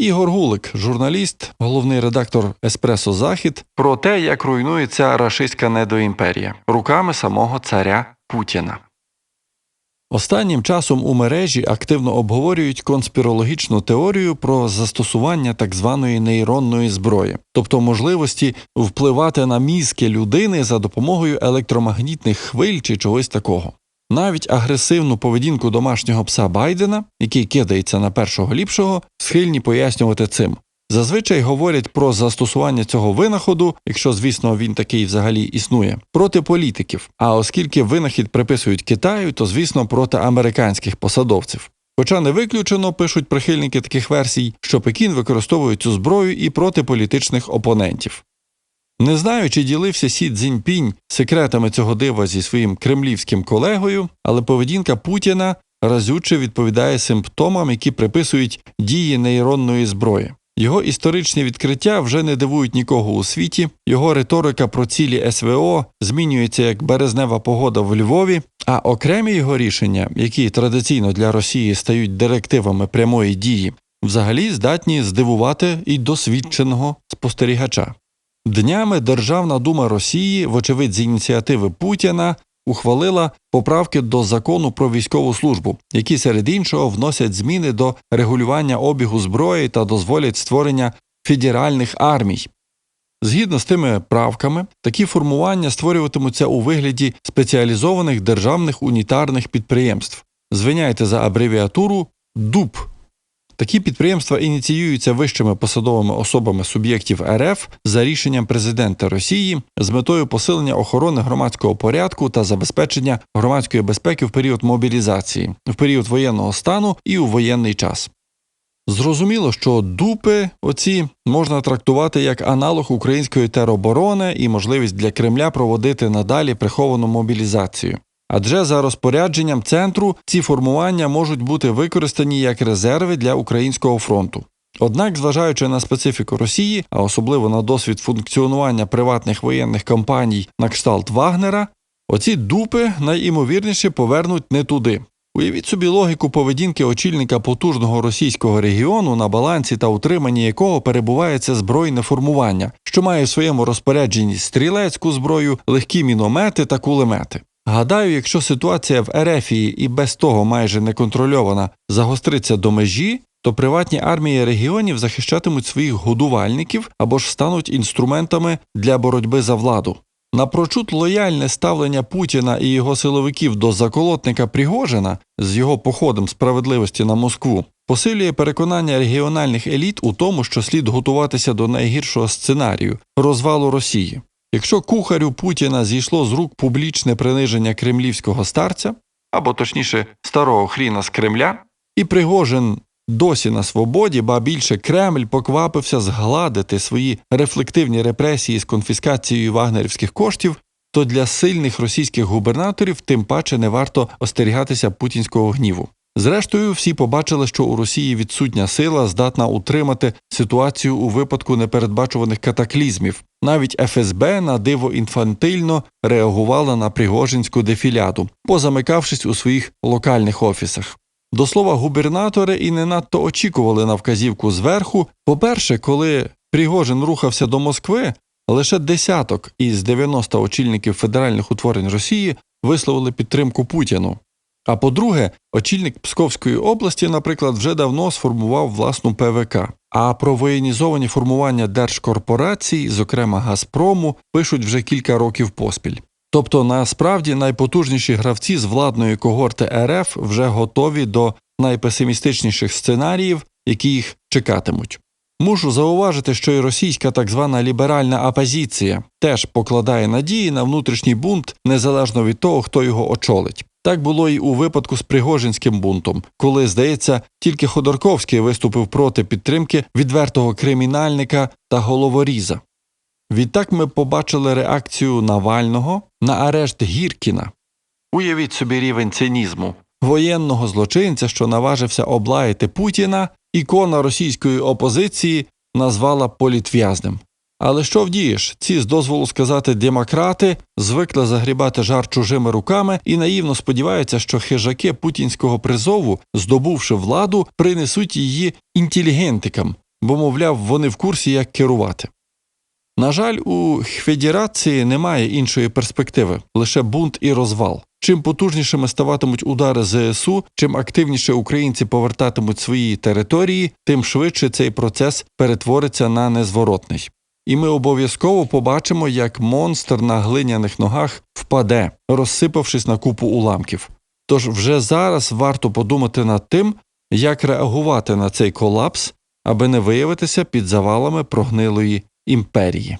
Ігор Гулик, журналіст, головний редактор Еспресо Захід, про те, як руйнується рашистська недоімперія руками самого царя Путіна. Останнім часом у мережі активно обговорюють конспірологічну теорію про застосування так званої нейронної зброї, тобто можливості впливати на мізки людини за допомогою електромагнітних хвиль чи чогось такого. Навіть агресивну поведінку домашнього пса Байдена, який кидається на першого ліпшого, схильні пояснювати цим. Зазвичай говорять про застосування цього винаходу, якщо, звісно, він такий взагалі існує, проти політиків. А оскільки винахід приписують Китаю, то звісно проти американських посадовців. Хоча не виключено, пишуть прихильники таких версій, що Пекін використовує цю зброю і проти політичних опонентів. Не знаю, чи ділився Сі Цзіньпінь секретами цього дива зі своїм кремлівським колегою, але поведінка Путіна разюче відповідає симптомам, які приписують дії нейронної зброї. Його історичні відкриття вже не дивують нікого у світі. Його риторика про цілі СВО змінюється як березнева погода в Львові, а окремі його рішення, які традиційно для Росії стають директивами прямої дії, взагалі здатні здивувати і досвідченого спостерігача. Днями Державна дума Росії, вочевидь з ініціативи Путіна, ухвалила поправки до закону про військову службу, які серед іншого вносять зміни до регулювання обігу зброї та дозволять створення федеральних армій. Згідно з тими правками, такі формування створюватимуться у вигляді спеціалізованих державних унітарних підприємств. Звиняйте за абревіатуру ДУП. Такі підприємства ініціюються вищими посадовими особами суб'єктів РФ за рішенням президента Росії з метою посилення охорони громадського порядку та забезпечення громадської безпеки в період мобілізації, в період воєнного стану і у воєнний час. Зрозуміло, що дупи оці можна трактувати як аналог української тероборони і можливість для Кремля проводити надалі приховану мобілізацію. Адже за розпорядженням центру ці формування можуть бути використані як резерви для українського фронту. Однак, зважаючи на специфіку Росії, а особливо на досвід функціонування приватних воєнних компаній на кшталт Вагнера, оці дупи найімовірніше повернуть не туди. Уявіть собі логіку поведінки очільника потужного російського регіону, на балансі та утриманні якого перебуває це збройне формування, що має в своєму розпорядженні стрілецьку зброю, легкі міномети та кулемети. Гадаю, якщо ситуація в Ерефії і без того майже неконтрольована загостриться до межі, то приватні армії регіонів захищатимуть своїх годувальників або ж стануть інструментами для боротьби за владу. Напрочуд лояльне ставлення Путіна і його силовиків до заколотника Пригожина з його походом справедливості на Москву посилює переконання регіональних еліт у тому, що слід готуватися до найгіршого сценарію розвалу Росії. Якщо кухарю Путіна зійшло з рук публічне приниження кремлівського старця, або точніше старого хріна з Кремля, і Пригожин досі на свободі, ба більше Кремль поквапився згладити свої рефлективні репресії з конфіскацією вагнерівських коштів, то для сильних російських губернаторів тим паче не варто остерігатися путінського гніву. Зрештою, всі побачили, що у Росії відсутня сила здатна утримати ситуацію у випадку непередбачуваних катаклізмів. Навіть ФСБ на диво інфантильно реагувала на Пригожинську дефіляду, позамикавшись у своїх локальних офісах. До слова, губернатори і не надто очікували на вказівку зверху. По-перше, коли Пригожин рухався до Москви, лише десяток із 90 очільників федеральних утворень Росії висловили підтримку Путіну. А по-друге, очільник Псковської області, наприклад, вже давно сформував власну ПВК. А про воєнізовані формування держкорпорацій, зокрема Газпрому, пишуть вже кілька років поспіль. Тобто, насправді найпотужніші гравці з владної когорти РФ вже готові до найпесимістичніших сценаріїв, які їх чекатимуть. Мушу зауважити, що і російська так звана ліберальна опозиція теж покладає надії на внутрішній бунт незалежно від того, хто його очолить. Так було і у випадку з Пригожинським бунтом, коли, здається, тільки Ходорковський виступив проти підтримки відвертого кримінальника та головоріза. Відтак ми побачили реакцію Навального на арешт Гіркіна. Уявіть собі рівень цинізму воєнного злочинця, що наважився облаяти Путіна, ікона російської опозиції назвала політв'язнем. Але що вдієш? Ці з дозволу сказати демократи звикли загрібати жар чужими руками і наївно сподіваються, що хижаки путінського призову, здобувши владу, принесуть її інтелігентикам, бо, мовляв, вони в курсі, як керувати. На жаль, у Федерації немає іншої перспективи, лише бунт і розвал. Чим потужнішими ставатимуть удари ЗСУ, чим активніше українці повертатимуть свої території, тим швидше цей процес перетвориться на незворотний. І ми обов'язково побачимо, як монстр на глиняних ногах впаде, розсипавшись на купу уламків. Тож вже зараз варто подумати над тим, як реагувати на цей колапс, аби не виявитися під завалами прогнилої імперії.